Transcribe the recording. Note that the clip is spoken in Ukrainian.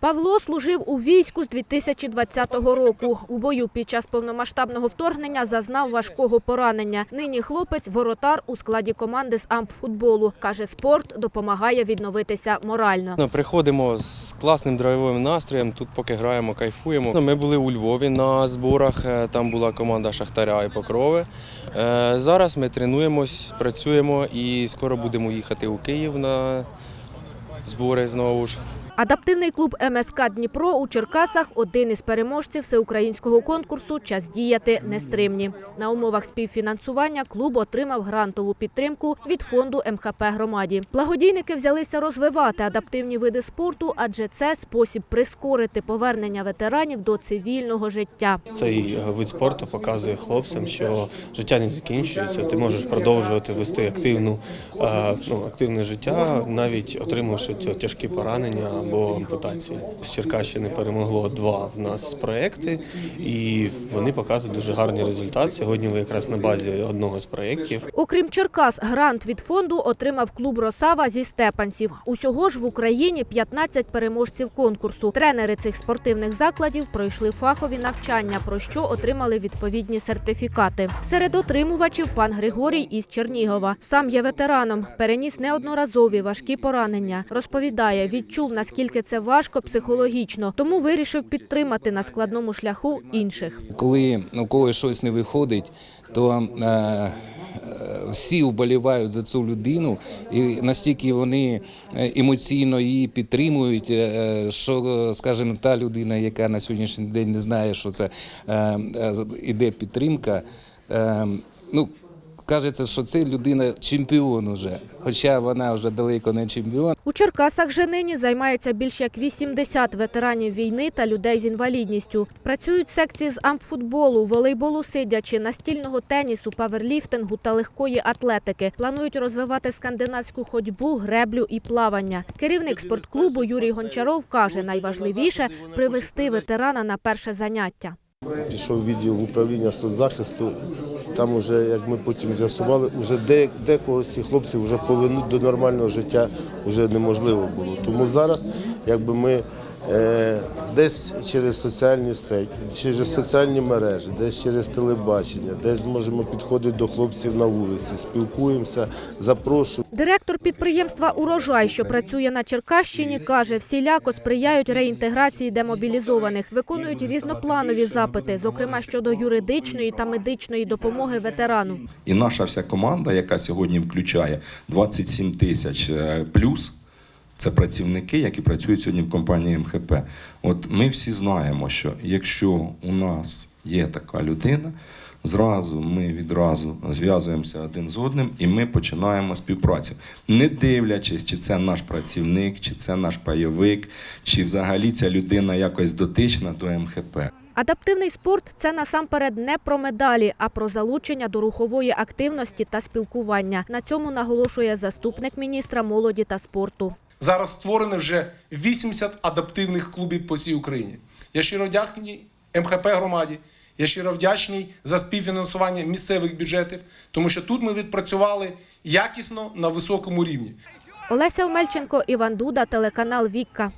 Павло служив у війську з 2020 року. У бою під час повномасштабного вторгнення зазнав важкого поранення. Нині хлопець – воротар у складі команди з ампфутболу. Каже, спорт допомагає відновитися морально. Ну, Приходимо з класним драйвовим настроєм. Тут поки граємо, кайфуємо. Ну, Ми були у Львові на зборах. е, Там була команда Шахтаря і Покрови. Е, Зараз ми тренуємось, працюємо і скоро будемо їхати у Київ на збори знову ж. Адаптивний клуб МСК Дніпро у Черкасах – один із переможців всеукраїнського конкурсу «Час діяти нестримні». На умовах співфінансування клуб отримав грантову підтримку від фонду МХП громаді. Благодійники взялися розвивати адаптивні види спорту, адже це спосіб прискорити повернення ветеранів до цивільного життя. Цей е, вид спорту показує хлопцям, що життя не закінчується. Ти можеш продовжувати вести активну, е, ну, активне життя, навіть отримавши тяжкі поранення або ампутації. З Черкащини перемогло два в нас проекти, і вони показують дуже гарний результат. Сьогодні ви якраз на базі одного з проєктів. Окрім Черкас, грант від фонду отримав клуб «Росава» зі Степанців. Усього ж в Україні 15 переможців конкурсу. Тренери цих спортивних закладів пройшли фахові навчання, про що отримали відповідні сертифікати. Серед отримувачів пан Григорій із Чернігова. Сам є ветераном, переніс неодноразові важкі поранення. Розповідає, відчув, наскільки це важко психологічно, тому вирішив підтримати на складному шляху інших. Коли у когось щось не виходить, то е, е, всі вболівають за цю людину, і настільки вони е, емоційно її підтримують, е, що, скажімо, та людина, яка на сьогоднішній день не знає, що це е, іде підтримка. Е, ну, Кажеться, що це людина чемпіон уже, хоча вона вже далеко не чемпіон. У Черкасах же нині займається більш як 80 ветеранів війни та людей з інвалідністю. Працюють секції з ампфутболу, волейболу сидячи, настільного тенісу, паверліфтингу та легкої атлетики. Планують розвивати скандинавську ходьбу, греблю і плавання. Керівник спортклубу Юрій Гончаров каже, найважливіше – привести ветерана на перше заняття. Пішов відділ в управління соцзахисту. Там вже, як ми потім з'ясували, вже декого з цих хлопців вже повернути до нормального життя вже неможливо було. Тому зараз, якби ми десь через соціальні сеті, через соціальні мережі, десь через телебачення, десь можемо підходити до хлопців на вулиці, спілкуємося, запрошуємо. Директор підприємства «Урожай», що працює на Черкащині, каже, всіляко сприяють реінтеграції демобілізованих, виконують різнопланові запити, зокрема щодо юридичної та медичної допомоги ветерану. І наша вся команда, яка сьогодні включає 27 тисяч е, плюс, це працівники, які працюють сьогодні в компанії МХП. От ми всі знаємо, що якщо у нас є така людина, зразу ми відразу зв'язуємося один з одним і ми починаємо співпрацю, не дивлячись, чи це наш працівник, чи це наш пайовик, чи взагалі ця людина якось дотична до МХП. Адаптивний спорт – це насамперед не про медалі, а про залучення до рухової активності та спілкування. На цьому наголошує заступник міністра молоді та спорту. Зараз створено вже 80 адаптивних клубів по всій Україні. Я щиро вдячний МХП громаді. Я щиро вдячний за співфінансування місцевих бюджетів, тому що тут ми відпрацювали якісно на високому рівні. Олеся Омельченко, Іван Дуда, телеканал «Вікка».